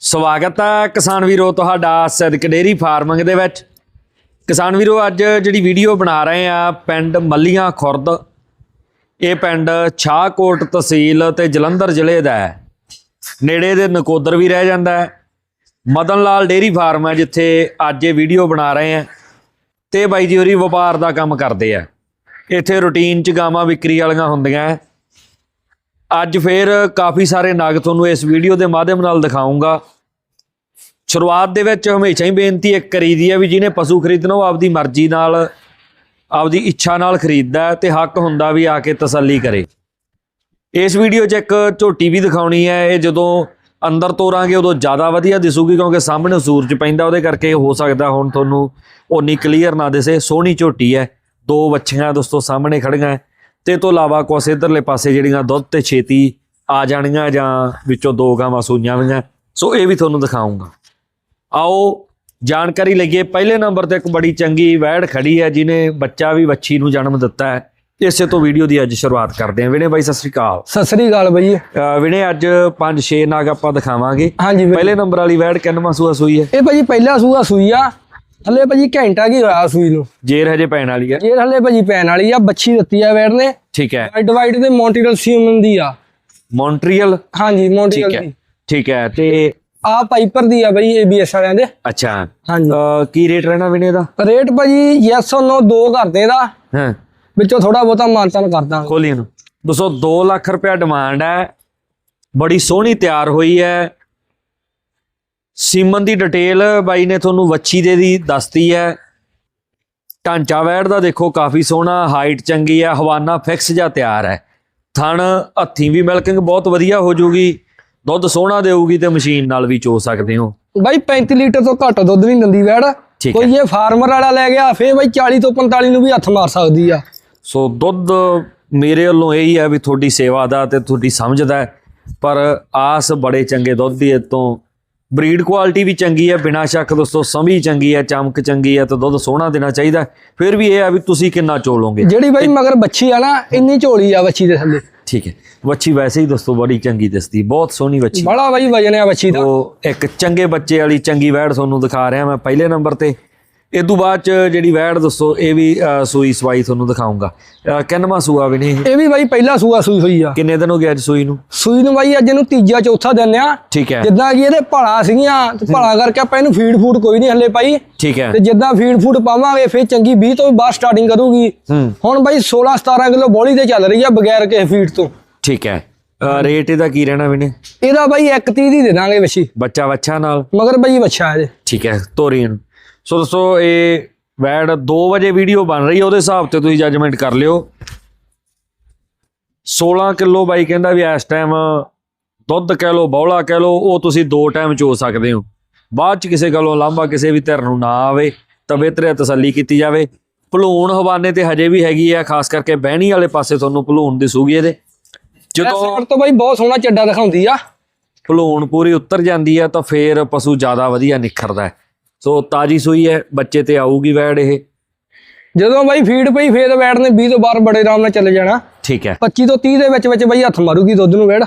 ਸਵਾਗਤ ਹੈ ਕਿਸਾਨ ਵੀਰੋ ਤੁਹਾਡਾ ਸਦਕ ਡੇਰੀ ਫਾਰਮਿੰਗ ਦੇ ਵਿੱਚ। ਕਿਸਾਨ ਵੀਰੋ, ਅੱਜ ਜਿਹੜੀ ਵੀਡੀਓ ਬਣਾ ਰਹੇ ਆ, ਪਿੰਡ ਮੱਲੀਆਂ ਖੁਰਦ। ਇਹ ਪਿੰਡ ਛਾਹਕੋਟ ਤਹਿਸੀਲ ਤੇ ਜਲੰਧਰ ਜ਼ਿਲ੍ਹੇ ਦਾ ਹੈ। ਨੇੜੇ ਦੇ ਨਕੋਦਰ ਵੀ ਰਹਿ ਜਾਂਦਾ ਹੈ। ਮਦਨ ਲਾਲ ਡੇਰੀ ਫਾਰਮ ਹੈ, ਜਿੱਥੇ ਅੱਜ ਇਹ ਵੀਡੀਓ ਬਣਾ ਰਹੇ ਆ। ਤੇ ਬਾਈ ਜੀ ਹੋਰੀ ਵਪਾਰ ਦਾ ਕੰਮ ਕਰਦੇ ਆ। ਇੱਥੇ ਰੂਟੀਨ ਚ ਗਾਵਾਂ ਵਿਕਰੀ ਵਾਲੀਆਂ ਹੁੰਦੀਆਂ ਹੈ। ਅੱਜ ਫੇਰ ਕਾਫੀ ਸਾਰੇ ਨਗ ਤੁਹਾਨੂੰ ਇਸ ਵੀਡੀਓ ਦੇ ਮਾਧਿਅਮ ਨਾਲ ਦਿਖਾਉਂਗਾ ਸ਼ੁਰੂਆਤ ਦੇ ਵਿੱਚ ਹਮੇਸ਼ਾ ਹੀ ਬੇਨਤੀ ਇੱਕ ਕਰੀਦੀ ਹੈ ਵੀ ਜਿਹਨੇ ਪਸ਼ੂ ਖਰੀਦਣਾ ਉਹ ਆਪਦੀ ਮਰਜ਼ੀ ਨਾਲ, ਆਪਦੀ ਇੱਛਾ ਨਾਲ ਖਰੀਦਦਾ ਹੈ ਤੇ ਹੱਕ ਹੁੰਦਾ ਵੀ ਆ ਕੇ ਤਸੱਲੀ ਕਰੇ। ਇਸ ਵੀਡੀਓ 'ਚ ਇੱਕ ਝੋਟੀ ਵੀ ਦਿਖਾਉਣੀ ਹੈ। ਇਹ ਜਦੋਂ ਅੰਦਰ ਤੋਰਾਂਗੇ ਉਦੋਂ ਜ਼ਿਆਦਾ ਵਧੀਆ ਦਿਸੂਗੀ ਕਿਉਂਕਿ ਸਾਹਮਣੇ ਸੂਰਜ ਪੈਂਦਾ, ਉਹਦੇ ਕਰਕੇ ਹੋ ਸਕਦਾ ਹੁਣ ਤੁਹਾਨੂੰ ਉਨੀ ਕਲੀਅਰ ਨਾ ਦਿਸੇ। ਸੋਹਣੀ ਝੋਟੀ ਹੈ। ਦੋ ਵੱਛੀਆਂ ਦੋਸਤੋ ਸਾਹਮਣੇ ਖੜੀਆਂ ਹੈ ਤੇ ਤੋਂ ਇਲਾਵਾ ਕੁਛ ਇਧਰਲੇ ਪਾਸੇ ਜਿਹੜੀਆਂ ਦੁੱਧ ਤੇ ਛੇਤੀ ਆ ਜਾਣੀਆਂ ਜਾਂ ਵਿੱਚੋਂ ਦੋ ਗਾਵਾਂ ਸੂਈਆਂ ਹੋਈਆਂ। ਸੋ ਇਹ ਵੀ ਤੁਹਾਨੂੰ ਦਿਖਾਉਂਗਾ। ਆਓ ਜਾਣਕਾਰੀ ਲਈਏ। ਪਹਿਲੇ ਨੰਬਰ ਤੇ ਇੱਕ ਬੜੀ ਚੰਗੀ ਵੈੜ ਖੜੀ ਹੈ ਜਿਨੇ ਬੱਚਾ ਵੀ ਵੱਛੀ ਨੂੰ ਜਨਮ ਦਿੱਤਾ ਹੈ। ਇਸੇ ਤੋਂ ਵੀਡੀਓ ਦੀ ਅੱਜ ਸ਼ੁਰੂਆਤ ਕਰਦੇ ਹਾਂ। ਵਿਨੇ ਬਾਈ ਸਤਿ ਸ੍ਰੀ ਅਕਾਲ। ਸਤਿ ਸ੍ਰੀ ਅਕਾਲ ਬਈ ਵਿਨੇ ਅੱਜ 5-6 ਨਾਗ ਆਪਾਂ ਦਿਖਾਵਾਂਗੇ। ਹਾਂਜੀ ਬਈ। ਪਹਿਲੇ ਨੰਬਰ ਵਾਲੀ ਵੈੜ ਕਿੰਨਵਾਂ ਸੂਆ ਸੂਈ ਹੈ? ਇਹ ਭਾਜੀ ਪਹਿਲਾ ਸੂਆ ਸੂਈ ਆ। ਹਲੇ ਭਾਜੀ ਘੰਟਾ ਕੀ ਹੋਇਆ ਸੂਈ ਨੂੰ? ਜੇਰ ਹਜੇ ਪੈਣ ਵਾਲੀ ਹੈ ਇਹ ਹਲੇ ਭਾਜੀ ਪੈਣ ਵਾਲੀ ਆ ਬੱਚੀ ਦਿੱਤੀ ਆ ਵੇੜ ਨੇ। ਠੀਕ ਹੈ। ਵਾਈਟ ਵਾਈਟ ਦੇ ਮੌਂਟੀਨਲ ਸੀਮਨ ਦੀ ਆ। ਮੌਂਟਰੀਅਲ ਹਾਂਜੀ ਹੈ। ਦੀ। ਠੀਕ ਹੈ ਤੇ ਆ ਪਾਈਪਰ ਦੀ ਆ ਬਈ ਏਬੀਐਸ ਵਾਲਿਆਂ ਦੇ। ਅੱਛਾ। ਹਾਂਜੀ। ਕੀ ਰੇਟ ਰਹਿਣਾ ਵਿਨੇ ਦਾ? ਰੇਟ ਭਾਜੀ ਯੈਸ ਔਰ ਨੋ ਦੋ ਕਰਦੇ ਦਾ ਹਾਂ। ਵਿੱਚੋਂ ਥੋੜਾ ਬਹੁਤਾ ਮਾਨਤਾਨ ਕਰ ਦਾਂਗੇ ਖੋਲੀ ਇਹਨੂੰ ਦੋਸਤੋ 2 ਲੱਖ ਰੁਪਇਆ ਡਿਮਾਂਡ ਹੈ। ਬੜੀ ਸੋਹਣੀ ਤਿਆਰ ਹੋਈ ਹੈ। ਸੀਮਨ ਦੀ ਡਿਟੇਲ ਬਾਈ ਨੇ ਤੁਹਾਨੂੰ ਵੱਛੀ ਦੇ ਦੀ ਦੱਸਤੀ ਹੈ। ਢਾਂਚਾ ਵੈੜ ਦਾ ਦੇਖੋ ਕਾਫੀ ਸੋਹਣਾ ਹਾਈਟ ਚੰਗੀ ਹੈ ਹਵਾਨਾ ਫਿਕਸ ਜਾਂ ਤਿਆਰ ਹੈ। ਥਣ ਹੱਥੀਂ ਵੀ ਮਿਲਕਿੰਗ ਬਹੁਤ ਵਧੀਆ ਹੋ ਜਾਊਗੀ ਦੁੱਧ ਸੋਹਣਾ ਦੇਊਗੀ ਤੇ ਮਸ਼ੀਨ ਨਾਲ ਵੀ ਚੋ ਸਕਦੇ ਹੋ। ਬਾਈ 35 ਲੀਟਰ ਤੋਂ ਘੱਟ ਦੁੱਧ ਨਹੀਂ ਦਿੰਦੀ ਵੇੜ। ਹੈ ਕੋਈ ਇਹ ਫਾਰਮਰ ਵਾਲਾ ਲੈ ਗਿਆ ਫੇਰ ਬਾਈ 40 ਤੋਂ 45 ਨੂੰ ਵੀ ਹੱਥ ਮਾਰ ਸਕਦੀ ਆ। ਸੋ ਦੁੱਧ ਮੇਰੇ ਵੱਲੋਂ ਇਹੀ ਹੈ ਵੀ ਤੁਹਾਡੀ ਸੇਵਾ ਦਾ ਤੇ ਤੁਹਾਡੀ ਸਮਝ ਦਾ ਹੈ। ਪਰ ਆਸ ਬੜੇ ਚੰਗੇ ਦੁੱਧ ਦੀ ਇਹ ਤੋਂ ਬਰੀਡ ਕੁਆਲਿਟੀ ਵੀ ਚੰਗੀ ਹੈ ਬਿਨਾਂ ਸ਼ੱਕ ਦੋਸਤੋ ਸਮੀ ਚੰਗੀ ਹੈ ਚਮਕ ਚੰਗੀ ਹੈ ਤੇ ਦੁੱਧ ਸੋਹਣਾ ਦੇਣਾ ਚਾਹੀਦਾ। ਫਿਰ ਵੀ ਇਹ ਹੈ ਵੀ ਤੁਸੀਂ ਕਿੰਨਾ ਚੋਲੋਗੇ ਜਿਹੜੀ ਬਾਈ ਮਗਰ ਬੱਚੀ ਆ ਨਾ ਇੰਨੀ ਝੋਲੀ ਆ ਬੱਚੀ ਦੇ ਥੱਲੇ। ਠੀਕ ਹੈ। ਵੱਛੀ ਵੈਸੇ ਹੀ ਦੋਸਤੋ ਬੜੀ ਚੰਗੀ ਦਿਸਦੀ ਬਹੁਤ ਸੋਹਣੀ ਵੱਛੀ। ਬੜਾ ਬਾਈ ਵਜਨ ਆ ਬੱਚੀ ਦਾ। ਉਹ ਇੱਕ ਚੰਗੇ ਬੱਚੇ ਵਾਲੀ ਚੰਗੀ ਵੈੜ ਤੁਹਾਨੂੰ ਦਿਖਾ ਰਿਹਾ ਮੈਂ ਪਹਿਲੇ ਨੰਬਰ ਤੇ। ਇਹ ਤੋਂ ਬਾਅਦ ਚ ਜਿਹੜੀ ਵੈੜ ਦੱਸੋ ਇਹ ਵੀ ਸੂਈ ਸਵਾਈ ਤੁਹਾਨੂੰ ਦਿਖਾਉਂਗਾ। ਕਿੰਨਵਾਂ ਸੂਆ ਵੀ ਨਹੀਂ? ਇਹ ਵੀ ਬਾਈ ਪਹਿਲਾ ਸੂਆ ਸੂਈ ਹੋਈ ਆ। ਕਿੰਨੇ ਦਿਨ ਹੋ ਗਏ ਅੱਜ ਸੂਈ ਨੂੰ? ਸੂਈ ਨੂੰ ਬਾਈ ਅੱਜ ਇਹਨੂੰ ਤੀਜਾ ਚੌਥਾ ਦਿਨ ਆ। ਠੀਕ ਹੈ। ਜਿੱਦਾਂ ਕਿ ਇਹਦੇ ਭਲਾ ਸੀਗੀਆਂ ਤੇ ਭਲਾ ਕਰਕੇ ਆਪਾਂ ਇਹਨੂੰ ਫੀਡ ਫੂਡ ਕੋਈ ਨਹੀਂ ਹੱਲੇ ਪਾਈ। ਠੀਕ ਹੈ। ਤੇ ਜਿੱਦਾਂ ਫੀਡ ਫੂਡ ਪਾਵਾਂਗੇ ਫੇਰ ਚੰਗੀ 20 ਤੋਂ ਬਾਅਦ ਸਟਾਰਟਿੰਗ ਕਰੂਗੀ। ਹੁਣ ਬਾਈ 16 17 ਕਿਲੋ ਬੋਲੀ ਤੇ ਚੱਲ ਰਹੀ ਆ ਬਗੈਰ ਕਿਸੇ ਫੀਡ ਤੋਂ। ਠੀਕ ਹੈ। ਰੇਟ ਇਹਦਾ ਕੀ ਰਹਿਣਾ ਵੀਨੇ ਇਹਦਾ ਬਾਈ 130 ਦੀ ਦੇ ਦਾਂਗੇ ਵਛੀ ਬੱਚਾ ਵੱਛਾ ਨਾਲ? ਮਗਰ ਬਾਈ ਬੱਚਾ ਇਹਦੇ। ਠੀਕ ਹੈ ਤੋਰੀਨ ਸੋ ਦੋਸਤੋ ਇਹ ਵੈੜ 2 ਵਜੇ ਵੀਡੀਓ ਬਣ ਰਹੀ ਹੈ ਉਹਦੇ ਹਿਸਾਬ ਤੇ ਤੁਸੀਂ ਜੱਜਮੈਂਟ ਕਰ ਲਿਓ। 16 ਕਿਲੋ ਬਾਈ ਕਹਿੰਦਾ ਵੀ ਇਸ ਟਾਈਮ ਦੁੱਧ ਕਹਿ ਲੋ ਬੌਲਾ ਕਹਿ ਲੋ ਉਹ ਤੁਸੀਂ ਦੋ ਟਾਈਮ ਚੋ ਸਕਦੇ ਹੋ। ਬਾਅਦ ਚ ਕਿਸੇ ਗੱਲੋਂ ਲਾਂਭਾ ਕਿਸੇ ਵੀ ਧਿਰ ਨੂੰ ਨਾ ਆਵੇ ਤਾਂ ਬਿਹਤਰ ਤਸੱਲੀ ਕੀਤੀ ਜਾਵੇ। ਭਲੂਣ ਹਵਾਨੇ ਤੇ ਹਜੇ ਵੀ ਹੈਗੀ ਆ ਖਾਸ ਕਰਕੇ ਬਹਿਣੀ ਵਾਲੇ ਪਾਸੇ ਤੁਹਾਨੂੰ ਭਲੂਣ ਦਿਸੂਗੀ ਇਹਦੇ। ਜਦੋਂ ਤੋਂ ਬਾਈ ਬਹੁਤ ਸੋਹਣਾ ਚੱਡਾ ਦਿਖਾਉਂਦੀ ਆ। ਭਲੂਣ ਪੂਰੀ ਉੱਤਰ ਜਾਂਦੀ ਹੈ ਤਾਂ ਫੇਰ ਪਸ਼ੂ ਜ਼ਿਆਦਾ ਵਧੀਆ ਨਿਖਰਦਾ ਹੈ। ਸੋ ਤਾਜੀ ਸੂਈ ਹੈ ਬੱਚੇ ਤੇ ਆਊਗੀ ਵੈੜ ਇਹ। ਜਦੋਂ ਬਾਈ ਫੀਡ ਪਈ ਫੇਰ ਬੈਠ ਨੇ 20 ਤੋਂ ਬਾਅਦ ਬੜੇ ਆਰਾਮ ਨਾਲ ਚੱਲੇ ਜਾਣਾ। ਠੀਕ ਹੈ। 25 ਤੋਂ 30 ਦੇ ਵਿੱਚ ਵਿੱਚ ਬਾਈ ਹੱਥ ਮਾਰੂਗੀ ਦੁੱਧ ਨੂੰ ਵੇੜ।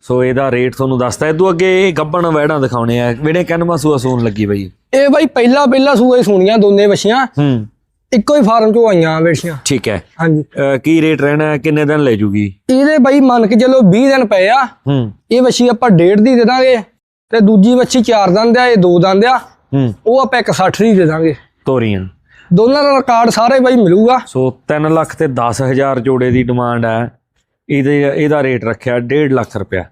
ਸੋ ਇਹਦਾ ਰੇਟ ਤੁਹਾਨੂੰ ਦੱਸਦਾ ਇਦੋਂ ਅੱਗੇ ਇਹ ਗੱਬਣ ਵੈੜਾਂ ਦਿਖਾਉਣੇ ਆ। ਵਿਨੇ ਕਨਮਾ ਸੂਆ ਸੂਣ ਲੱਗੀ ਬਈ? ਇਹ ਬਾਈ ਪਹਿਲਾ ਪਹਿਲਾ ਸੂਏ ਸੁਣੀਆਂ ਦੋਨੇ ਵਛੀਆਂ। ਹੂੰ। ਇੱਕੋ ਹੀ ਫਾਰਮ ਚੋਂ ਆਈਆਂ ਵੇਸ਼ੀਆਂ ਠੀਕ ਹੈ। ਹਾਂਜੀ। ਕੀ ਰੇਟ ਰਹਿਣਾ? ਹੈ? ਕਿੰਨੇ ਦਿਨ ਲੈ ਜੂਗੀ? ਇਹਦੇ ਬਾਈ ਮੰਨ ਕੇ ਚਲੋ 20 ਦਿਨ ਪਏ ਆ। ਹੂੰ। ਇਹ ਵਛੀ ਆਪਾਂ ਡੇਢ ਦੀ ਦੇ ਦਾਂਗੇ। ਤੇ ਦੂਜੀ ਵਛੀ ਚਾਰ ਦੰਦ ਆ ਇਹ ਦੋ ਦੰਦ ਆ। ਹੂੰ ਉਹ ਆਪਾਂ 160 ਦੀ ਦੇ ਦਾਂਗੇ। ਤੋਰੀਆਂ। ਦੋਨਾਂ ਦਾ ਰਿਕਾਰਡ ਸਾਰੇ ਬਾਈ ਮਿਲੂਗਾ। ਸੋ 3 ਲੱਖ ਤੇ 10000 ਜੋੜੇ ਦੀ ਡਿਮਾਂਡ ਹੈ। ਇਹਦੇ ਇਹਦਾ ਰੇਟ ਰੱਖਿਆ 1.5 ਲੱਖ ਰੁਪਇਆ।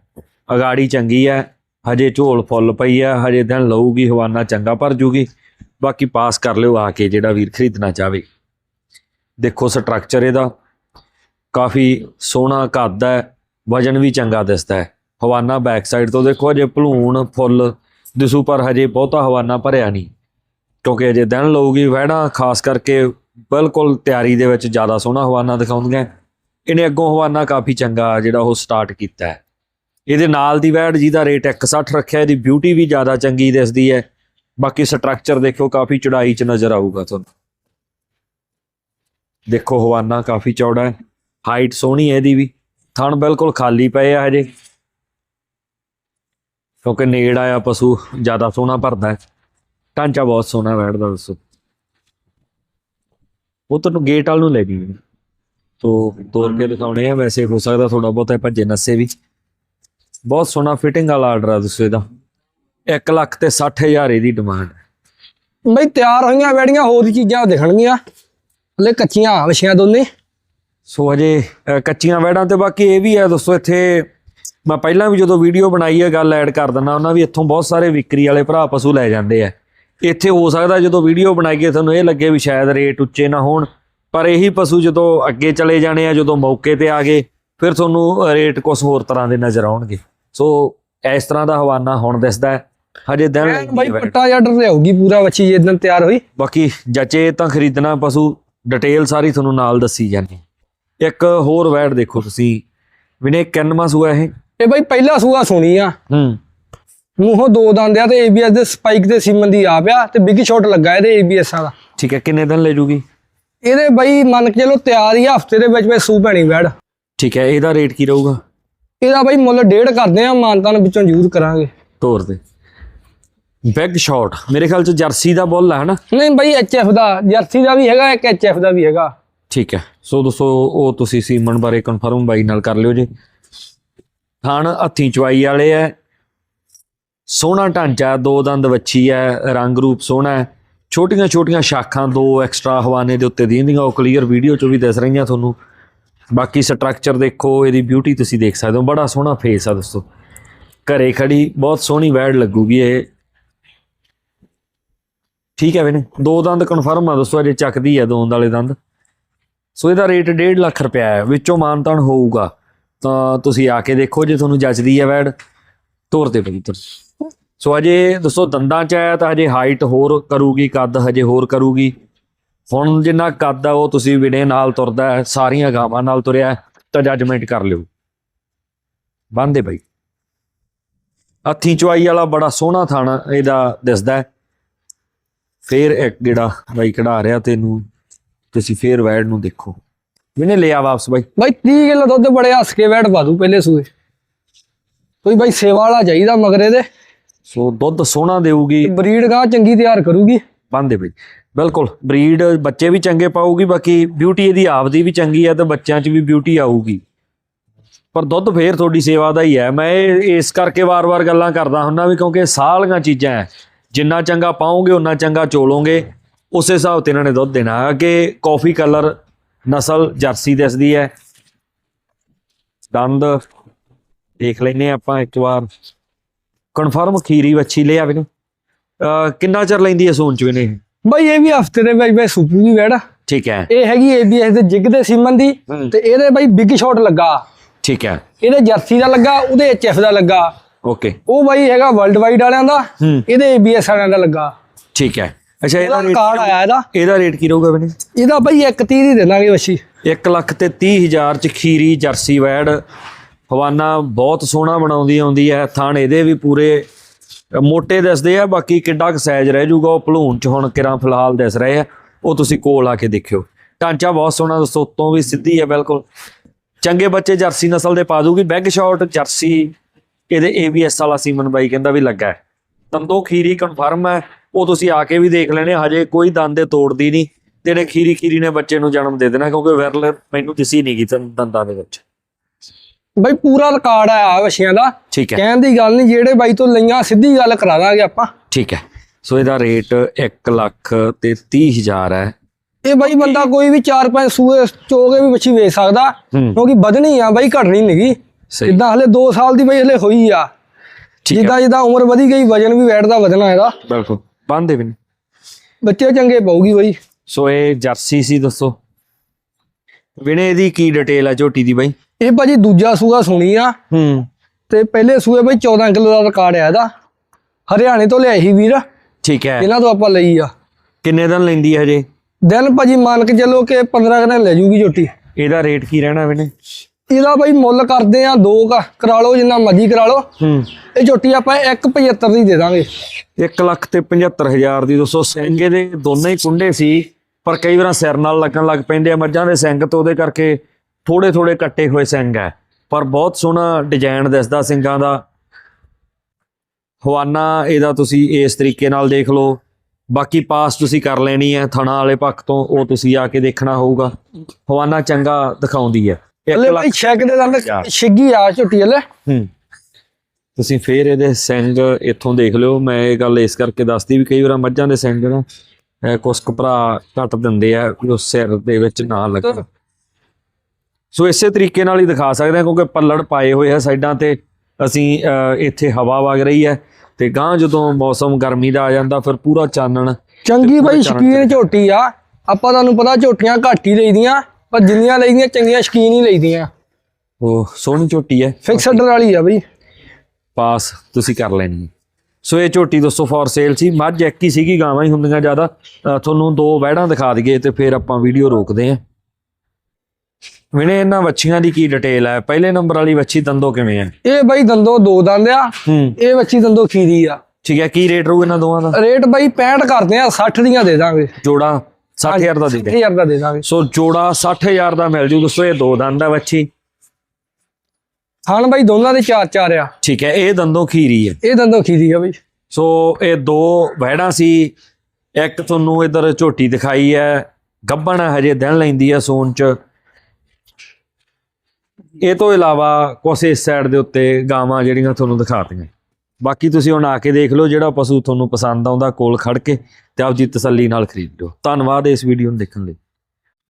ਅਗਾੜੀ ਚੰਗੀ ਹੈ। ਹਜੇ ਝੋਲ ਫੁੱਲ ਪਈ ਹੈ। ਹਜੇ ਦਿਨ ਲਊਗੀ ਹਵਾਨਾ ਚੰਗਾ ਭਰ ਜੂਗੀ। ਬਾਕੀ ਪਾਸ ਕਰ ਲਿਓ ਆ ਕੇ ਜਿਹੜਾ ਵੀਰ ਖਰੀਦਣਾ ਚਾਹਵੇ। ਦੇਖੋ ਸਟਰਕਚਰ ਇਹਦਾ। ਕਾਫੀ ਸੋਹਣਾ ਕੱਦ ਹੈ। ਵਜਨ ਵੀ ਚੰਗਾ ਦਿਸਦਾ ਹੈ। ਹਵਾਨਾ ਬੈਕ ਸਾਈਡ ਤੋਂ ਦੇਖੋ ਹਜੇ ਭਲੂਣ ਫੁੱਲ ਦਿਸੂ, ਪਰ ਹਜੇ ਬਹੁਤਾ ਹਵਾਨਾ ਭਰਿਆ ਨਹੀਂ। ਕਿਉਂਕਿ ਅਜੇ ਦਿਨ ਲਊਗੀ ਵਹਿਣਾ ਖਾਸ ਕਰਕੇ ਬਿਲਕੁਲ ਤਿਆਰੀ ਦੇ ਵਿੱਚ ਜ਼ਿਆਦਾ ਸੋਹਣਾ ਹਵਾਨਾ ਦਿਖਾਉਂਦੀਆਂ। ਇਹਨੇ ਅੱਗੋਂ ਹਵਾਨਾ ਕਾਫੀ ਚੰਗਾ ਜਿਹੜਾ ਉਹ ਸਟਾਰਟ ਕੀਤਾ ਹੈ। ਇਹਦੇ ਨਾਲ ਦੀ ਵੈੜ ਜਿਹਦਾ ਰੇਟ 160 ਰੱਖਿਆ, ਇਹਦੀ ਬਿਊਟੀ ਵੀ ਜ਼ਿਆਦਾ ਚੰਗੀ ਦਿਸਦੀ ਹੈ। ਬਾਕੀ ਸਟਰਕਚਰ ਦੇਖੋ ਕਾਫੀ ਚੜਾਈ 'ਚ ਨਜ਼ਰ ਆਊਗਾ ਤੁਹਾਨੂੰ। ਦੇਖੋ, ਹਵਾਨਾ ਕਾਫੀ ਚੌੜਾ ਹੈ। ਹਾਈਟ ਸੋਹਣੀ ਹੈ ਇਹਦੀ ਵੀ। ਥਣ ਬਿਲਕੁਲ ਖਾਲੀ ਪਏ ਆ ਹਜੇ। ਕਿਉਂਕਿ ਨੇੜ ਆਇਆ ਪਸ਼ੂ ਜ਼ਿਆਦਾ ਸੋਹਣਾ ਭਰਦਾ ਹੈ। ਢਾਂਚਾ ਬਹੁਤ ਸੋਹਣਾ ਬੈਠਦਾ ਦੱਸੋ। ਉਹ ਤੁਹਾਨੂੰ ਗੇਟ ਵਾਲ ਨੂੰ ਲੈ ਜੀ ਤੋ ਤੋੜ ਕੇ ਦਿਖਾਉਣੇ ਆ ਵੈਸੇ ਹੋ ਸਕਦਾ ਥੋੜਾ ਬਹੁਤਾ ਭੱਜੇ ਨੱਸੇ ਵੀ। ਬਹੁਤ ਸੋਹਣਾ ਫਿਟਿੰਗ ਵਾਲਾ ਆਰਡਰ ਆ ਦੱਸੋ ਇਹਦਾ। 1 ਲੱਖ ਤੇ 60000 ਇਹਦੀ ਡਿਮਾਂਡ ਬਈ ਤਿਆਰ ਹੋਈਆਂ ਵੈੜੀਆਂ ਹੋਰ ਚੀਜ਼ਾਂ ਦਿਖਣਗੀਆਂ। ਹਲੇ ਕੱਚੀਆਂ ਵਛੀਆਂ ਦੋਨੇ। ਸੋ ਹਜੇ ਕੱਚੀਆਂ ਵੈੜਾਂ ਤੇ ਬਾਕੀ ਇਹ ਵੀ ਹੈ ਦੋਸਤੋ ਇੱਥੇ ਮੈਂ ਪਹਿਲਾਂ ਵੀ ਜਦੋਂ ਵੀਡੀਓ ਬਣਾਈ ਹੈ ਗੱਲ ਐਡ ਕਰ ਦਿੰਦਾ ਉਹਨਾਂ ਵੀ ਇੱਥੋਂ ਬਹੁਤ ਸਾਰੇ ਵਿਕਰੀ ਵਾਲੇ ਭਰਾ ਪਸ਼ੂ ਲੈ ਜਾਂਦੇ ਆ। ਇੱਥੇ ਹੋ ਸਕਦਾ ਜਦੋਂ ਵੀਡੀਓ ਬਣਾਈਏ ਤੁਹਾਨੂੰ ਇਹ ਲੱਗੇ ਵੀ ਸ਼ਾਇਦ ਰੇਟ ਉੱਚੇ ਨਾ ਹੋਣ ਪਰ ਇਹੀ ਪਸ਼ੂ ਜਦੋਂ ਅੱਗੇ ਚਲੇ ਜਾਣੇ ਆ ਜਦੋਂ ਮੌਕੇ ਤੇ ਆ ਗਏ ਫਿਰ ਤੁਹਾਨੂੰ ਰੇਟ ਕੁਝ ਹੋਰ ਤਰ੍ਹਾਂ ਦੇ ਨਜ਼ਰ ਆਉਣਗੇ। ਸੋ ਇਸ ਤਰ੍ਹਾਂ ਦਾ ਹਵਾਨਾ ਹੁਣ ਦਿਸਦਾ ਹਜੇ ਦਿਨ ਬਈ। ਪੱਟਾ ਜੱਟ ਲਿਆਉਗੀ ਪੂਰਾ ਵੱਛੀ ਜਿੱਦਣ ਤਿਆਰ ਹੋਈ। ਬਾਕੀ ਜੱਚੇ ਤਾਂ ਖਰੀਦਣਾ ਪਸ਼ੂ ਡਿਟੇਲ ਸਾਰੀ ਤੁਹਾਨੂੰ ਨਾਲ ਦੱਸੀ ਜਾਣੀ ਇੱਕ ਹੋਰ ਵੈੜ ਦੇਖੋ ਤੁਸੀਂ ਵਿਨੇ ਕਿੰਨਵਾਂ ਸੂਆ ਇਹ? ਇਹ ਬਈ ਪਹਿਲਾ ਸੂਆ ਸੁਣੀ ਆ ਹੂੰ। ਮੂੰਹੋਂ ਦੋ ਦੰਦ ਆ ਤੇ ABS ਦੇ ਸਪਾਈਕ ਦੇ ਸੀਮਨ ਦੀ ਆ ਪਿਆ ਤੇ ਬਿਗ ਸ਼ਾਟ ਲੱਗਾ ਇਹਦੇ ABS ਦਾ ਠੀਕ ਹੈ ਕਿੰਨੇ ਦਿਨ ਲੈ ਜੂਗੀ? ਇਹਦੇ ਬਈ ਮੰਨ ਕੇ ਚਲੋ ਤਿਆਰ ਹੀ ਹਫ਼ਤੇ ਦੇ ਵਿੱਚ ਵਿੱਚ ਸੂ ਪੈਣੀ ਵੈੜ ਠੀਕ ਹੈ ਇਹਦਾ ਰੇਟ ਕੀ ਰਹੂਗਾ? ਇਹਦਾ ਬਈ ਮੁੱਲ ਡੇਢ ਕਰਦੇ ਆ ਮਾਨਤਾਨ ਵਿੱਚੋਂ ਜ਼ਰੂਰ ਕਰਾਂਗੇ। ਤੋਰ ਦੇ। ਬਿਗ ਸ਼ਾਟ ਮੇਰੇ ਖਿਆਲ ਚ ਜਰਸੀ ਦਾ ਬੁੱਲ ਹੈ ਨਾ ਨਹੀਂ ਬਈ ਐਚਐਫ ਦਾ ਜਰਸੀ ਦਾ ਵੀ ਹੈਗਾ ਇੱਕ ਐਚਐਫ ਦਾ ਵੀ ਹੈਗਾ। ਠੀਕ ਹੈ। ਸੋ ਦੋਸਤੋ ਉਹ ਤੁਸੀਂ ਸੀਮਨ ਬਾਰੇ ਕਨਫਰਮ ਬਾਈ ਨਾਲ ਕਰ ਲਿਓ ਜੀ। ਥਣ ਹੱਥੀਂ ਚਵਾਈ ਵਾਲੇ ਐ। ਸੋਹਣਾ ਢਾਂਚਾ, ਦੋ ਦੰਦ ਵੱਛੀ ਐ, ਰੰਗ ਰੂਪ ਸੋਹਣਾ ਹੈ ਛੋਟੀਆਂ ਛੋਟੀਆਂ ਸ਼ਾਖਾਂ ਦੋ ਐਕਸਟਰਾ ਹਵਾਨੇ ਦੇ ਉੱਤੇ ਦੀਆਂ ਉਹ ਕਲੀਅਰ ਵੀਡੀਓ ਚ ਵੀ ਦਿਸ ਰਹੀਆਂ ਤੁਹਾਨੂੰ। ਬਾਕੀ ਸਟਰਕਚਰ ਦੇਖੋ, ਇਹਦੀ ਬਿਊਟੀ ਤੁਸੀਂ ਦੇਖ ਸਕਦੇ ਹੋ। ਬੜਾ ਸੋਹਣਾ ਫੇਸ ਆ ਦੋਸਤੋ। ਘਰੇ ਖੜੀ, ਬਹੁਤ ਸੋਹਣੀ ਵੈੜ ਲੱਗੂਗੀ ਇਹ। ਠੀਕ ਹੈ ਵੀਨੇ ਦੋ ਦੰਦ ਕਨਫਰਮ ਆ ਦੋਸਤੋ, ਅਜੇ ਚੱਕਦੀ ਹੈ ਦੋ ਵਾਲੇ ਦੰਦ। ਸੋ ਇਹਦਾ ਰੇਟ 1.5 ਲੱਖ ਰੁਪਇਆ ਹੈ ਵਿੱਚੋਂ ਮਾਨਤਾਨ ਹੋਊਗਾ। ਤਾਂ ਤੁਸੀਂ ਆ ਕੇ ਦੇਖੋ ਜੇ ਤੁਹਾਨੂੰ ਜੱਜਦੀ ਹੈ ਵੈੜ ਤੋਰ ਤੇ ਪਈ ਸੋ ਅਜੇ ਦੱਸੋ, ਦੰਦਾਂ ਚ ਆਇਆ ਤਾਂ ਹਜੇ ਹਾਈਟ ਹੋਰ ਕਰੂਗੀ, ਕੱਦ ਹਜੇ ਹੋਰ ਕਰੂਗੀ। ਹੁਣ ਜਿੰਨਾ ਕੱਦ ਆ ਉਹ ਤੁਸੀਂ ਵਿੜੇ ਨਾਲ ਤੁਰਦਾ ਹੈ, ਸਾਰੀਆਂ ਗਾਵਾਂ ਨਾਲ ਤੁਰਿਆ ਤਾਂ ਜੱਜਮੈਂਟ ਕਰ ਲਿਓ। ਬੰਦੇ ਬਈ। ਹੱਥੀਂ ਚੁਆਈ ਵਾਲਾ ਬੜਾ ਸੋਹਣਾ ਥਾਣਾ ਇਹਦਾ ਦਿਸਦਾ ਹੈ। ਫੇਰ ਇੱਕ ਜਿਹੜਾ ਬਾਈ ਕਢਾ ਰਿਹਾ ਤੈਨੂੰ, ਤੁਸੀਂ ਫੇਰ ਵੈਡ ਨੂੰ ਦੇਖੋ। ਲਿਆ ਵਾਪਸ ਬਾਈ। ਬਈ 30 ਕਿਲੋ ਦੁੱਧ ਬੜੇ ਹੱਸ ਕੇ ਵੈੜ ਪਾ ਦੂ ਪਹਿਲੇ ਸੂਏ। ਕੋਈ ਬਈ ਸੇਵਾ ਵਾਲਾ ਚਾਹੀਦਾ ਮਗਰ ਇਹਦੇ ਸੋ ਦੁੱਧ ਸੋਹਣਾ ਦੇਊਗੀ। ਬਰੀਡ ਗਾਂ ਚੰਗੀ ਤਿਆਰ ਕਰੂਗੀ। ਬੰਦੇ ਬਈ। ਬਿਲਕੁਲ ਬਰੀਡ ਬੱਚੇ ਵੀ ਚੰਗੇ ਪਾਊਗੀ ਬਾਕੀ ਬਿਊਟੀ ਇਹਦੀ ਆਪਦੀ ਵੀ ਚੰਗੀ ਹੈ ਤੇ ਬੱਚਿਆਂ 'ਚ ਵੀ ਬਿਊਟੀ ਆਊਗੀ। ਪਰ ਦੁੱਧ ਫੇਰ ਤੁਹਾਡੀ ਸੇਵਾ ਦਾ ਹੀ ਹੈ। ਮੈਂ ਇਸ ਕਰਕੇ ਵਾਰ-ਵਾਰ ਗੱਲਾਂ ਕਰਦਾ ਹੁੰਨਾ ਵੀ ਕਿਉਂਕਿ ਸਾਲੀਆਂ ਚੀਜ਼ਾਂ ਹੈ। ਜਿੰਨਾ ਚੰਗਾ ਪਾਓਗੇ ਉਨਾ ਚੰਗਾ ਚੋਲੋਗੇ। ਉਸੇ ਹਿਸਾਬ ਤੇ ਇਹਨਾਂ ਨੇ ਦੁੱਧ ਦੇਣਾ। ਅੱਗੇ ਕਾਫੀ ਕਲਰ ਨਸਲ ਜਰਸੀ ਦਿਸਦੀ ਹੈ। ਦੰਦ ਦੇਖ ਲੈਨੇ ਆਪਾਂ ਇੱਕ ਵਾਰ। ਕਨਫਰਮ ਖੀਰੀ ਵੱਛੀ ਲਿਆ ਵੀ ਅਹ ਕਿੰਨਾ ਚਿਰ ਲੈਂਦੀ ਹੈ ਸੂਣ ਚ ਵੀ ਨੇ ਬਈ ਇਹ ਵੀ ਹਫ਼ਤੇ ਦੇ ਵਿੱਚ ਵਿੱਚ ਸੁਪੂਗੀ ਵੈੜ। ਠੀਕ ਹੈ। ਇਹ ਹੈਗੀ ABS ਦੇ ਜਿਗ ਦੇ ਸੀਮਨ ਦੀ। ਤੇ ਇਹਦੇ ਬਈ ਬਿਗ ਸ਼ਾਟ ਲੱਗਾ। ਠੀਕ ਹੈ। ਇਹਦੇ ਜਰਸੀ ਦਾ ਲੱਗਾ ਉਹਦੇ ਐਚਐਫ ਦਾ ਲੱਗਾ। ਓਕੇ ਉਹ ਬਾਈ ਹੈਗਾ ਵਰਲਡ ਵਾਈਡ ਵਾਲਿਆਂ ਦਾ ਇਹਦੇ ABS ਵਾਲਿਆਂ ਦਾ ਲੱਗਾ। ਠੀਕ ਹੈ। ਅੱਛਾ ਇਹਦਾ ਕਾਰਡ ਆਇਆ ਇਹਦਾ? ਇਹਦਾ ਰੇਟ ਕੀ ਰਹੂਗਾ ਬਨੇ ਇਹਦਾ ਬਈ 130 ਦੀ ਦੇ ਦਾਂਗੇ ਵੱਛੀ। 1 ਲੱਖ ਤੇ 30 ਹਜ਼ਾਰ ਚ ਖੀਰੀ ਜਰਸੀ ਵੈੜ। ਹਵਾਨਾ ਬਹੁਤ ਸੋਹਣਾ ਬਣਾਉਂਦੀ ਆਉਂਦੀ ਹੈ ਥਣ ਇਹਦੇ ਵੀ ਪੂਰੇ। ਮੋਟੇ ਦਿਸਦੇ ਆ ਬਾਕੀ ਕਿੱਡਾ ਕੁ ਸਾਈਜ਼ ਰਹਿ ਜਾਊਗਾ ਉਹ ਭਲੂਣ ਚ ਹੁਣ ਕਿਰਾਂ ਫਿਲਹਾਲ ਦਿਸ ਰਹੇ ਆ। ਉਹ ਤੁਸੀਂ ਕੋਲ ਆ ਕੇ ਦੇਖਿਓ। ਢਾਂਚਾ ਬਹੁਤ ਸੋਹਣਾ ਦੋਸਤੋ ਉੱਤੋਂ ਵੀ ਸਿੱਧੀ ਹੈ ਬਿਲਕੁਲ। ਚੰਗੇ ਬੱਚੇ ਜਰਸੀ ਨਸਲ ਦੇ ਪਾ ਦੂਗੀ। ਬੈਗ ਸ਼ਾਟ ਜਰਸੀ। ਇਹਦੇ ABS ਵਾਲਾ ਸੀਮਨ ਬਾਈ ਕਹਿੰਦਾ ਵੀ ਲੱਗਾ ਤੰਦੋ ਖੀਰੀ ਕਨਫਰਮ ਹੈ। ਉਹ ਤੁਸੀਂ ਆ ਕੇ ਵੀ ਦੇਖ ਲੈਣੇ ਹਜੇ ਕੋਈ ਦੰਦ ਦੇ ਤੋੜਦੀ ਨਹੀਂ ਤੇ ਖੀਰੀ ਖੀਰੀ ਨੇ ਬੱਚੇ ਨੂੰ ਜਨਮ ਦੇ ਦੇਣਾ ਕਿਉਂਕਿ ਵਿਰਲ ਮੈਨੂੰ ਦਿਸੀ ਨਹੀਂ ਗਈ ਦੰਦਾਂ ਦੇ ਵਿੱਚ। ਬਈ ਪੂਰਾ ਰਿਕਾਰਡ ਆਇਆ ਵੱਛੀਆਂ ਦਾ। ਠੀਕ ਹੈ। ਕਹਿਣ ਦੀ ਗੱਲ ਨਹੀਂ ਜਿਹੜੇ ਬਾਈ ਤੋਂ ਲਈਆਂ ਸਿੱਧੀ ਗੱਲ ਕਰਾ ਦਾਂਗੇ ਆਪਾਂ। ਠੀਕ ਹੈ। ਸੋ ਇਹਦਾ ਰੇਟ 1 ਲੱਖ ਤੇ 30 ਹਜ਼ਾਰ ਹੈ। ਇਹ ਬਾਈ ਬੰਦਾ ਕੋਈ ਵੀ 4-5 ਸੂਏ ਚੋਗੇ ਵੀ ਵੱਛੀ ਵੇਚ ਸਕਦਾ ਕਿਉਂਕਿ ਵਧਣੀ ਆ ਬਾਈ ਘਟਣੀ ਨਹੀਂਗੀ ਜਿੱਦਾਂ ਹਲੇ 2 ਸਾਲ ਦੀ ਬਈ ਹਲੇ ਹੋਈ ਆ। ਠੀਕ ਹੈ। ਜਿੱਦਾਂ ਜਿੱਦਾਂ ਉਮਰ ਵਧੀ ਗਈ ਵਜਨ ਵੀ ਵੈਟ ਦਾ ਵਧਣਾ ਇਹਦਾ। ਬਿਲਕੁਲ। ਬੰਦੇ ਵੀ ਨਹੀਂ ਬੱਚੇ ਚੰਗੇ ਪਾਉਗੀ ਬਈ। ਸੋ ਇਹ ਜਰਸੀ ਸੀ ਦੱਸੋ। ਵਿਨੇ ਇਹਦੀ ਕੀ ਡਿਟੇਲ ਹੈ ਝੋਟੀ ਦੀ ਬਾਈ? ਇਹ ਭਾਜੀ ਦੂਜਾ ਸੂਆ ਸੁਣੀ ਆ। ਹੂੰ। ਤੇ ਪਹਿਲੇ ਸੂਏ ਬਈ 14 ਕਿਲੋ ਦਾ ਰਿਕਾਰਡ ਆ ਇਹਦਾ। ਹਰਿਆਣੇ ਤੋਂ ਲਿਆਈ ਸੀ ਵੀਰ। ਠੀਕ ਹੈ। ਇਹਨਾਂ ਤੋਂ ਆਪਾਂ ਲਈ ਆ। ਕਿੰਨੇ ਦਿਨ ਲੈਂਦੀ ਹੈ ਹਜੇ? ਦਿਨ ਭਾਜੀ ਮੰਨ ਕੇ ਚੱਲੋ ਕਿ 15 ਕੁ ਦਿਨ ਲੈ ਜੂਗੀ ਝੋਟੀ। ਇਹਦਾ ਰੇਟ ਕੀ ਰਹਿਣਾ ਵਿਨੇ? ਇਹਦਾ ਬਈ ਮੁੱਲ ਕਰਦੇ ਆ ਦੋ ਕਾ ਕਰਾ ਲਓ ਜਿੰਨਾ ਮਰਜ਼ੀ ਕਰਾ ਲਓ। ਹੂੰ। ਇਹ ਝੋਟੀ ਆਪਾਂ 175 ਦੀ ਦੇ ਦਾਂਗੇ। 1 ਲੱਖ ਤੇ 75000 ਦੀ ਦੋਸਤੋ ਸਿੰਗੇ ਦੇ ਦੋਨੇ ਹੀ ਕੁੰਡੇ ਸੀ ਪਰ ਕਈ ਵਾਰ ਸਿਰ ਨਾਲ ਲੱਗਣ ਲੱਗ ਪੈਂਦੇ ਆ। ਮੱਝਾਂ ਦੇ ਸਿੰਗ ਤੋਂ ਉਹਦੇ ਕਰਕੇ ਥੋੜੇ ਥੋੜੇ ਕੱਟੇ ਹੋਏ ਸਿੰਗ ਹੈ ਪਰ ਬਹੁਤ ਸੋਹਣਾ ਡਿਜ਼ਾਈਨ ਦਿਸਦਾ ਸਿੰਗਾਂ ਦਾ। ਹਵਾਨਾ ਇਹਦਾ ਤੁਸੀਂ ਇਸ ਤਰੀਕੇ ਨਾਲ ਦੇਖ ਲਓ। ਬਾਕੀ ਪਾਸ ਤੁਸੀਂ ਕਰ ਲੈਣੀ ਹੈ ਥਣਾ ਵਾਲੇ ਪੱਖ ਤੋਂ ਉਹ ਤੁਸੀਂ ਆ ਕੇ ਦੇਖਣਾ ਹੋਊਗਾ। ਹਵਾਨਾ ਚੰਗਾ ਦਿਖਾਉਂਦੀ ਹੈ ਬਾਈ ਛੱਕ ਦੇ ਦੰਦ। ਛਿੱਗੀ ਆ ਝੁੱਟੀ ਹਲੇ ਹੂੰ। ਤੁਸੀਂ ਫੇਰ ਇਹਦੇ ਸਿੰਘ ਇੱਥੋਂ ਦੇਖ ਲਿਓ। ਮੈਂ ਇਹ ਗੱਲ ਇਸ ਕਰਕੇ ਦੱਸਦੀ ਵੀ ਕਈ ਵਾਰ ਮੱਝਾਂ ਦੇ ਸਿੰਘ ਨਾ ਅਹ ਕੁਛ ਕੁ ਭਰਾ ਘੱਟ ਦਿੰਦੇ ਆ ਉਹ ਸਿਰ ਦੇ ਵਿੱਚ ਨਾ ਲੱਗਣ। ਸੋ ਇਸੇ ਤਰੀਕੇ ਨਾਲ ਹੀ ਦਿਖਾ ਸਕਦੇ ਹਾਂ ਕਿਉਂਕਿ ਪੱਲੜ ਪਾਏ ਹੋਏ ਆ ਸਾਈਡਾਂ ਤੇ। ਅਸੀਂ ਇੱਥੇ ਹਵਾ ਵਗ ਰਹੀ ਹੈ ਤੇ ਗਾਂ ਜਦੋਂ ਮੌਸਮ ਗਰਮੀ ਦਾ ਆ ਜਾਂਦਾ ਫਿਰ ਪੂਰਾ ਚਾਨਣ ਚੰਗੀ ਬਾਈ ਸ਼ਕੀਨ ਝੋਟੀ ਆ। ਆਪਾਂ ਤੁਹਾਨੂੰ ਪਤਾ ਝੋਟੀਆਂ ਘੱਟ ਹੀ ਲਈਦੀਆਂ ਪਰ ਜਿੰਨੀਆਂ ਲਈਦੀਆਂ ਚੰਗੀਆਂ ਸ਼ਕੀਨ ਹੀ ਲਈਦੀਆਂ। ਉਹ ਸੋਹਣੀ ਝੋਟੀ ਹੈ। ਫਿਕਸਡ ਵਾਲੀ ਆ ਬਈ। ਪਾਸ ਤੁਸੀਂ ਕਰ ਲੈਣੀ। ਸੋ ਇਹ ਝੋਟੀ ਦੋਸਤੋ ਫॉर ਸੇਲ ਸੀ। ਮੱਝ ਇੱਕ ਹੀ ਸੀਗੀ ਗਾਵਾਂ ਹੀ ਹੁੰਦੀਆਂ ਜ਼ਿਆਦਾ। ਤੁਹਾਨੂੰ ਦੋ ਵਹਿੜਾਂ ਦਿਖਾ ਦਈਏ ਤੇ ਫਿਰ ਆਪਾਂ ਵੀਡੀਓ ਰੋਕਦੇ ਆਂ ਵਿਨੇ ਇਹਨਾਂ ਵੱਛੀਆਂ ਦੀ ਕੀ ਡਿਟੇਲ ਹੈ? ਪਹਿਲੇ ਨੰਬਰ ਵਾਲੀ ਵੱਛੀ ਦੰਦੋ ਕਿਵੇਂ ਹੈ? ਇਹ ਬਾਈ ਦੰਦੋ ਦੋ ਦੰਦ ਆ। ਇਹ ਬੱਚੀ ਦੰਦੋ ਖੀਰੀ ਆ। ਠੀਕ ਹੈ ਕੀ ਰੇਟ ਰਹੂ ਇਹਨਾਂ ਦੋਵਾਂ ਦਾ? ਰੇਟ ਬਾਈ 65 ਕਰਦੇ ਆ 60 ਦੀਆਂ ਦੇ ਦਾਂਗੇ। ਜੋੜਾ। 60000 ਦਾ ਦੇ ਦੇ। 1000 ਦਾ ਦੇ ਦਾਂਗੇ। ਸੋ ਜੋੜਾ 60000 ਦਾ ਮਿਲ ਜੂ ਦੋਸਤੋ ਇਹ ਦੋ ਦੰਦ ਹੈ ਵੱਛੀ ਥਣ ਬਾਈ ਦੋਨਾਂ ਦੇ ਚਾਰ ਚਾਰ ਆ। ਠੀਕ ਹੈ ਇਹ ਦੰਦੋਂ ਖੀਰੀ ਹੈ। ਇਹ ਦੰਦੋ ਖੀਰੀ ਆ ਬਈ। ਸੋ ਇਹ ਦੋ ਵਹਿੜਾਂ ਸੀ। ਇੱਕ ਤੁਹਾਨੂੰ ਇਧਰ ਝੋਟੀ ਦਿਖਾਈ ਹੈ। ਗੱਬਣ ਹਜੇ ਦਿਨ ਲੈਂਦੀ ਹੈ ਸੂਨ ਚ। ਇਹ ਤੋਂ ਇਲਾਵਾ ਕੁਛ ਇਸ ਸਾਈਡ ਦੇ ਉੱਤੇ ਗਾਵਾਂ ਜਿਹੜੀਆਂ ਤੁਹਾਨੂੰ ਦਿਖਾਤੀਆਂ ਬਾਕੀ ਤੁਸੀਂ ਹੁਣ ਆ ਕੇ ਦੇਖ ਲਓ ਜਿਹੜਾ ਪਸ਼ੂ ਤੁਹਾਨੂੰ ਪਸੰਦ ਆਉਂਦਾ, ਕੋਲ ਖੜ ਕੇ ਤੇ ਆਪ ਜੀ ਤਸੱਲੀ ਨਾਲ ਖਰੀਦ। ਲਓ ਧੰਨਵਾਦ ਇਸ ਵੀਡੀਓ ਨੂੰ ਦੇਖਣ ਲਈ।